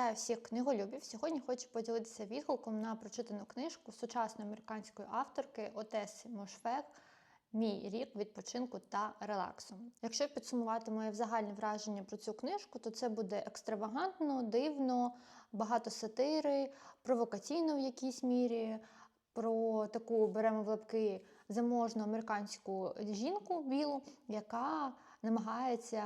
Вітаю всіх книголюбів. Сьогодні хочу поділитися відгуком на прочитану книжку сучасної американської авторки Отеси Мошфег Мій рік відпочинку та релаксу. Якщо підсумувати моє загальне враження про цю книжку, то це буде екстравагантно, дивно, багато сатири, провокаційно в якійсь мірі. Про таку беремо в лапки заможну американську жінку білу, яка намагається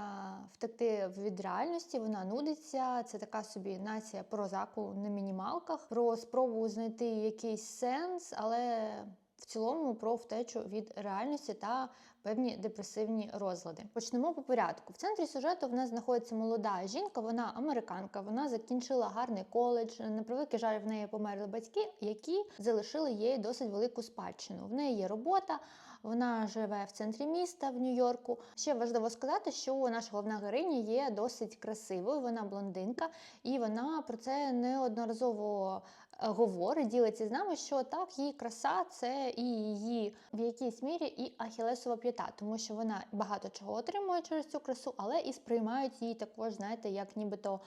втекти від реальності. Вона нудиться. Це така собі нація про заку на мінімалках, про спробу знайти якийсь сенс, але в цілому про втечу від реальності та певні депресивні розлади. Почнемо по порядку. В центрі сюжету в нас знаходиться молода жінка, вона американка, вона закінчила гарний коледж. На превеликий жаль, в неї померли батьки, які залишили їй досить велику спадщину. В неї є робота. Вона живе в центрі міста в Нью-Йорку. Ще важливо сказати, що наша головна героїня є досить красивою. Вона блондинка, і вона про це неодноразово говорить, ділиться з нами, що так, її краса це і її в якійсь мірі і ахілесова п'ята, тому що вона багато чого отримує через цю красу, але і сприймають її також, знаєте, як нібито.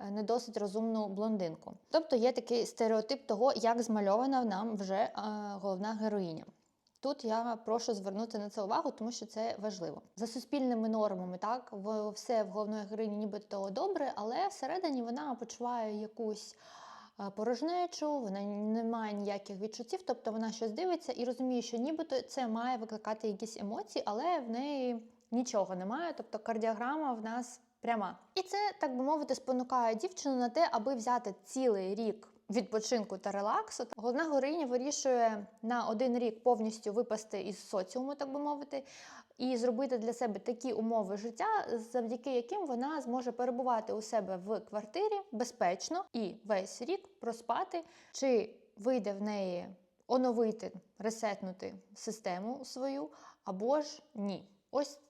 е, Не досить розумну блондинку. Тобто є такий стереотип того, як змальована нам вже е, головна героїня. Тут я прошу звернути на це увагу, тому що це важливо. За суспільними нормами, так все в головної героїні нібито добре, але всередині вона почуває якусь е, порожнечу, вона не має ніяких відчуттів, тобто вона щось дивиться і розуміє, що нібито це має викликати якісь емоції, але в неї нічого немає, тобто кардіограма в нас пряма. І це, так би мовити, спонукає дівчину на те, аби взяти цілий рік відпочинку та релаксу. Головна героїня вирішує на один рік повністю випасти із соціуму, так би мовити, і зробити для себе такі умови життя, завдяки яким вона зможе перебувати у себе в квартирі безпечно і весь рік проспати, чи вийде в неї оновити, ресетнути систему свою, або ж ні. Ось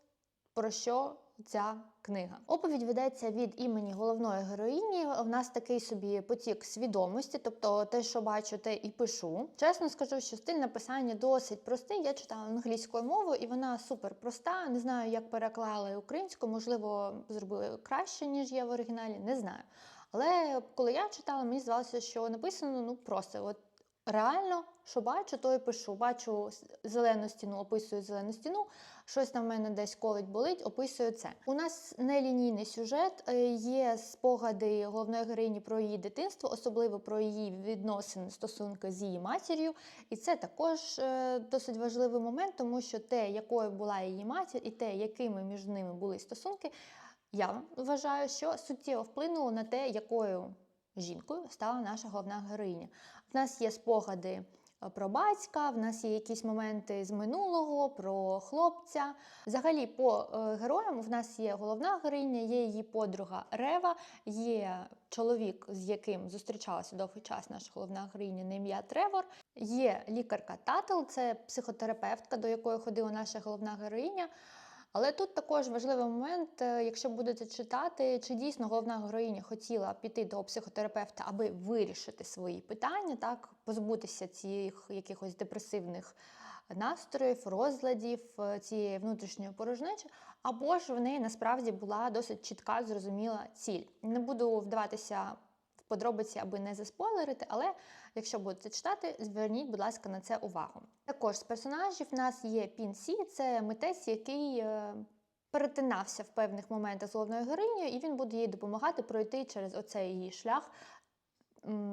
про що ця книга. Оповідь ведеться від імені головної героїні. В нас такий собі потік свідомості, тобто те, що бачу, те і пишу. Чесно скажу, що стиль написання досить простий. Я читала англійською мовою, і вона супер проста. Не знаю, як переклали українську, можливо, зробили краще, ніж є в оригіналі, не знаю. Але коли я читала, мені здавалося, що написано ну просто от. Реально, що бачу, то і пишу. Бачу зелену стіну, описую зелену стіну, щось там в мене десь колить болить, описую це. У нас нелінійний сюжет, е, є спогади головної героїні про її дитинство, особливо про її відносини, стосунки з її матір'ю. І це також е, досить важливий момент, тому що те, якою була її матір, і те, якими між ними були стосунки, я вважаю, що суттєво вплинуло на те, якою жінкою стала наша головна героїня. В нас є спогади е, про батька, в нас є якісь моменти з минулого, про хлопця. Взагалі, по е, героям в нас є головна героїня, є її подруга Рева, є чоловік, з яким зустрічалася довгий час наша головна героїня на ім'я Тревор. Є лікарка Татл, це психотерапевтка, до якої ходила наша головна героїня. Але тут також важливий момент, е, якщо будете читати, чи дійсно головна героїня хотіла піти до психотерапевта, аби вирішити свої питання, так позбутися цих якихось депресивних настроїв, розладів, е, цієї внутрішньої порожнечі, або ж в неї насправді була досить чітка, зрозуміла ціль. Не буду вдаватися подробиці, аби не заспойлерити, але якщо будете читати, зверніть, будь ласка, на це увагу. Також з персонажів в нас є Пін Сі, це митець, який е, перетинався в певних моментах з головною героїнею, і він буде їй допомагати пройти через оцей її шлях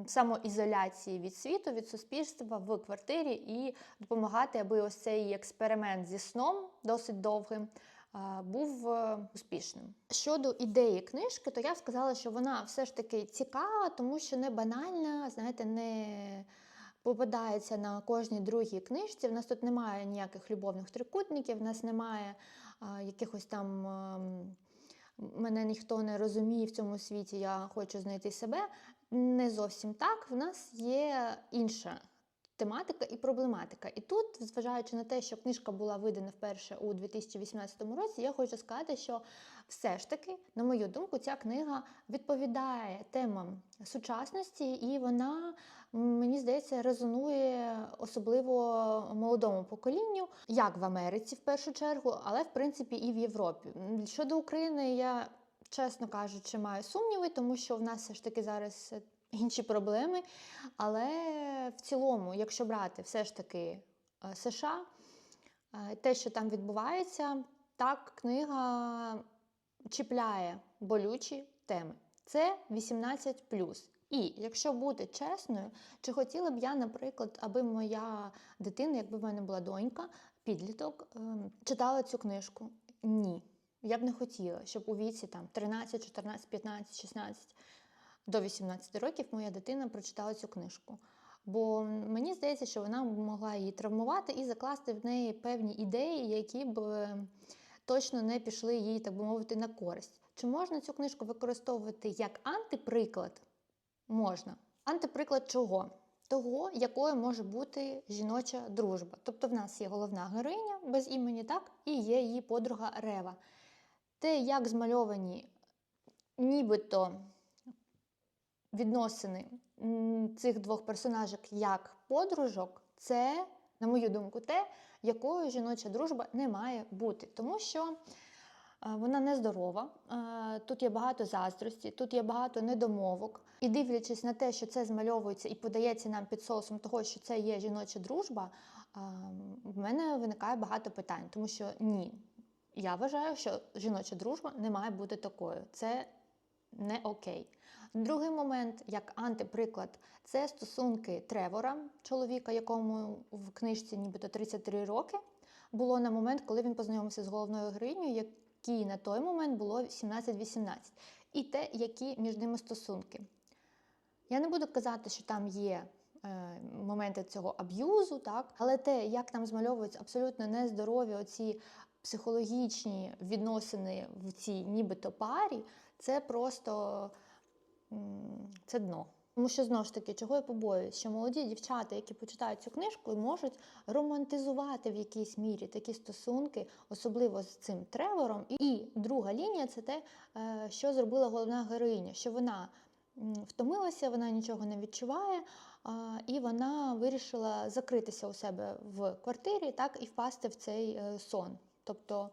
самоізоляції від світу, від суспільства в квартирі і допомагати, аби ось цей експеримент зі сном досить довгим. А, Був е, успішним. Щодо ідеї книжки, то я сказала, що вона все ж таки цікава, тому що не банальна, знаєте, не попадається на кожній другій книжці. В нас тут немає ніяких любовних трикутників, в нас немає а, якихось там. ем, Мене ніхто не розуміє в цьому світі, я хочу знайти себе. Не зовсім так. В нас є інша тематика і проблематика. І тут, зважаючи на те, що книжка була видана вперше у 2018 році, я хочу сказати, що все ж таки, на мою думку, ця книга відповідає темам сучасності, і вона, мені здається, резонує особливо молодому поколінню, як в Америці в першу чергу, але в принципі і в Європі. Щодо України, я чесно кажучи, маю сумніви, тому що в нас все ж таки зараз інші проблеми. Але в цілому, якщо брати все ж таки е, США, е, те, що там відбувається, так книга чіпляє болючі теми. Це 18 І якщо бути чесною, чи хотіла б я, наприклад, аби моя дитина, якби в мене була донька, підліток, ем, читала цю книжку? Ні. Я б не хотіла, щоб у віці там 13, 14, 15, 16 до 18 років моя дитина прочитала цю книжку. Бо мені здається, що вона могла її травмувати і закласти в неї певні ідеї, які б е, точно не пішли їй, так би мовити, на користь. Чи можна цю книжку використовувати як антиприклад? Можна. Антиприклад чого? Того, якою може бути жіноча дружба. Тобто в нас є головна героїня без імені, так, і є її подруга Рева. Те, як змальовані нібито відносини цих двох персонажок як подружок, це, на мою думку, те, якою жіноча дружба не має бути. Тому що е, вона нездорова, е, тут є багато заздрості, тут є багато недомовок. І дивлячись на те, що це змальовується і подається нам під соусом того, що це є жіноча дружба, е, в мене виникає багато питань, тому що ні, я вважаю, що жіноча дружба не має бути такою. Це не окей. Другий момент, як антиприклад, це стосунки Тревора, чоловіка, якому в книжці нібито 33 роки було на момент, коли він познайомився з головною героїнею, якій на той момент було 17-18. І те, які між ними стосунки. Я не буду казати, що там є е, моменти цього аб'юзу, так? але те, як там змальовуються абсолютно нездорові оці психологічні відносини в цій нібито парі, це просто це дно. Тому що знову ж таки, чого я побоююсь, що молоді дівчата, які почитають цю книжку, можуть романтизувати в якійсь мірі такі стосунки, особливо з цим тревором. І друга лінія це те, е, що зробила головна героїня, що вона втомилася, вона нічого не відчуває, і вона вирішила закритися у себе в квартирі, так і впасти в цей е, сон. Тобто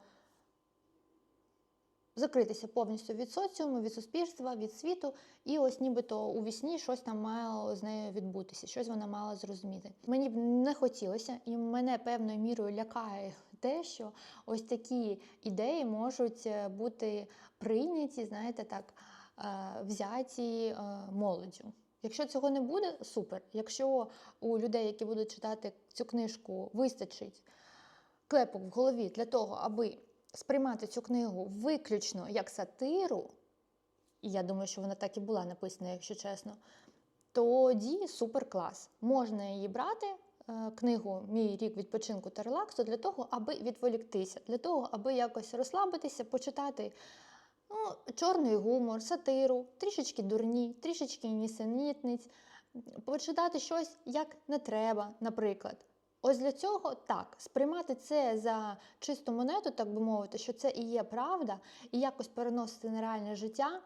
закритися повністю від соціуму, від суспільства, від світу, і ось нібито у вісні щось там мало з нею відбутися, щось вона мала зрозуміти. Мені б не хотілося, і мене певною мірою лякає те, що ось такі ідеї можуть е, бути прийняті, знаєте, так, е, взяті е, молоддю. Якщо цього не буде, супер. Якщо у людей, які будуть читати цю книжку, вистачить клепок в голові для того, аби сприймати цю книгу виключно як сатиру, і я думаю, що вона так і була написана, якщо чесно, тоді супер клас. Можна її брати, е, книгу Мій рік відпочинку та релаксу для того, аби відволіктися, для того, аби якось розслабитися, почитати. Ну, чорний гумор, сатиру, трішечки дурні, трішечки нісенітниць, почитати щось як не треба, наприклад. Ось для цього так, сприймати це за чисту монету, так би мовити, що це і є правда, і якось переносити на реальне життя.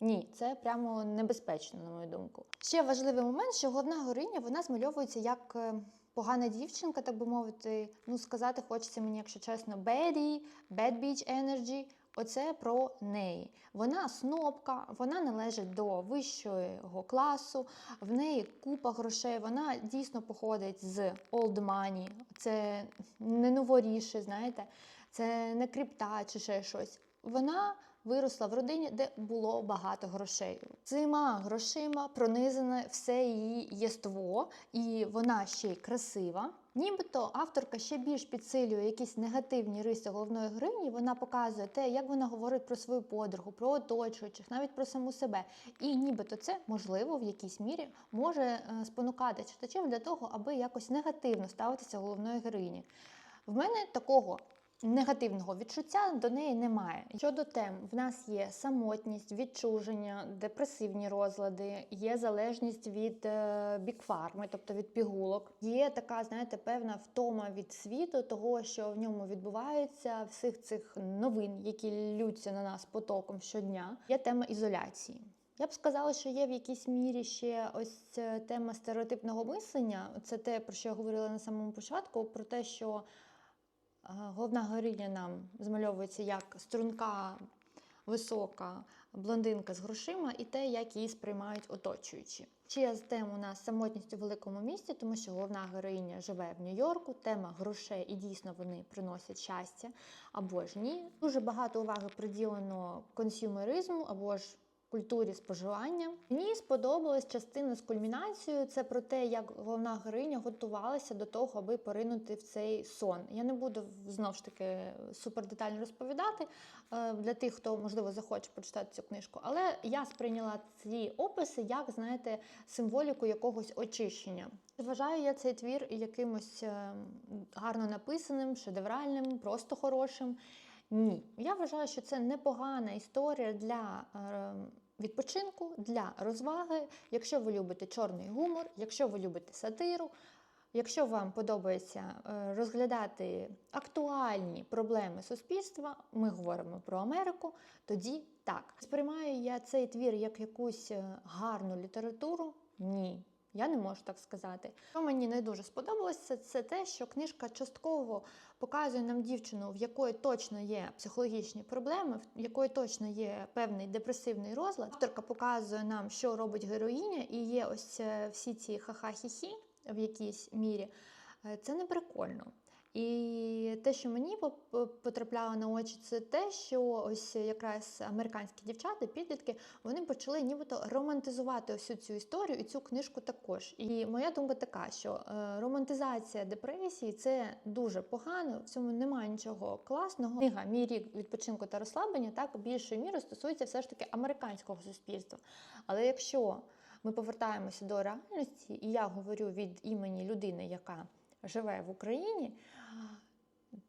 Ні, це прямо небезпечно, на мою думку. Ще важливий момент, що головна героїня вона змальовується як е, погана дівчинка, так би мовити. Ну, сказати хочеться мені, якщо чесно, bad, bad beach energy. Оце про неї. Вона снопка, вона належить до вищого класу, в неї купа грошей, вона дійсно походить з old money. Це не новоріше, знаєте, це не крипта чи ще щось. Вона виросла в родині, де було багато грошей. Цими грошима пронизане все її єство, і вона ще й красива. Нібито авторка ще більш підсилює якісь негативні риси головної героїні, Вона показує те, як вона говорить про свою подругу, про оточуючих, навіть про саму себе. І нібито це можливо в якійсь мірі може е, спонукати читачів для того, аби якось негативно ставитися головної героїні. В мене такого негативного відчуття до неї немає. Щодо тем, в нас є самотність, відчуження, депресивні розлади, є залежність від е, бікфарми, тобто від пігулок. Є така, знаєте, певна втома від світу, того, що в ньому відбувається, всіх цих новин, які ллються на нас потоком щодня. Є тема ізоляції. Я б сказала, що є в якійсь мірі ще ось ця тема стереотипного мислення. Це те, про що я говорила на самому початку, про те, що Головна героїня нам змальовується як струнка висока блондинка з грошима і те, як її сприймають оточуючі. Ще з тем нас самотність у великому місті, тому що головна героїня живе в Нью-Йорку, тема грошей, і дійсно вони приносять щастя або ж ні. Дуже багато уваги приділено консюмеризму або ж культурі споживання. Мені сподобалась частина з кульмінацією. Це про те, як головна героїня готувалася до того, аби поринути в цей сон. Я не буду знов ж таки супер детально розповідати е, для тих, хто можливо захоче прочитати цю книжку. Але я сприйняла ці описи як, знаєте, символіку якогось очищення. Вважаю я цей твір якимось е, гарно написаним, шедевральним, просто хорошим. Ні, я вважаю, що це непогана історія для е, відпочинку, для розваги. Якщо ви любите чорний гумор, якщо ви любите сатиру, якщо вам подобається е, розглядати актуальні проблеми суспільства, ми говоримо про Америку, тоді так. Сприймаю я цей твір як якусь е, гарну літературу? Ні. Я не можу так сказати. Що мені не дуже сподобалося, це те, що книжка частково показує нам дівчину, в якої точно є психологічні проблеми, в якої точно є певний депресивний розлад. Авторка показує нам, що робить героїня, і є ось е, всі ці ха-ха-хі-хі в якійсь мірі. Е, Це не прикольно. І те, що мені потрапляло на очі, це те, що ось якраз американські дівчата, підлітки, вони почали нібито романтизувати ось цю історію і цю книжку також. І моя думка така, що е, романтизація депресії це дуже погано, в цьому немає нічого класного. Книга Мій рік відпочинку та розслаблення так більшою мірою стосується все ж таки американського суспільства. Але якщо ми повертаємося до реальності, і я говорю від імені людини, яка живе в Україні,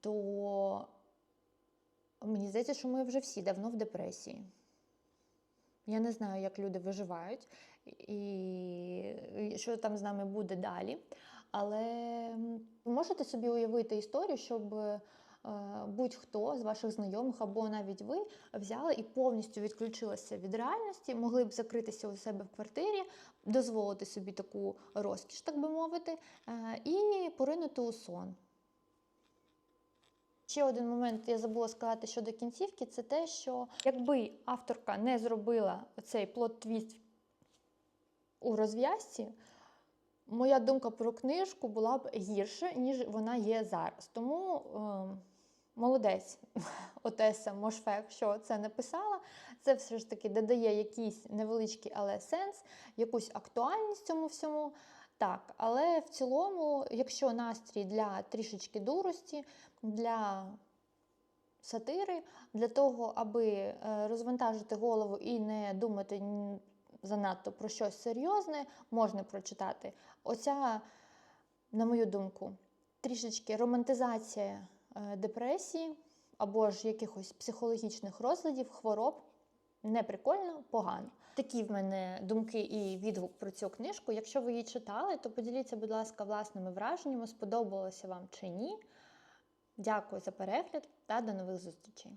то мені здається, що ми вже всі давно в депресії. Я не знаю, як люди виживають і що там з нами буде далі. Але можете собі уявити історію, щоб будь-хто з ваших знайомих або навіть ви взяли і повністю відключилися від реальності, могли б закритися у себе в квартирі, дозволити собі таку розкіш, так би мовити, е, і поринути у сон. Ще один момент я забула сказати щодо кінцівки, це те, що якби авторка не зробила цей плот-твіст у розв'язці, моя думка про книжку була б гірше, ніж вона є зараз. Тому е, молодець Отеса Мошфек, що це написала. Це все ж таки додає якийсь невеличкий, але сенс, якусь актуальність цьому всьому. Так, але в цілому, якщо настрій для трішечки дурості, для сатири, для того, аби е, розвантажити голову і не думати занадто про щось серйозне, можна прочитати. Оця, на мою думку, трішечки романтизація депресії або ж якихось психологічних розладів, хвороб. Не прикольно, погано. Такі в мене думки і відгук про цю книжку. Якщо ви її читали, то поділіться, будь ласка, власними враженнями, сподобалося вам чи ні. Дякую за перегляд та до нових зустрічей.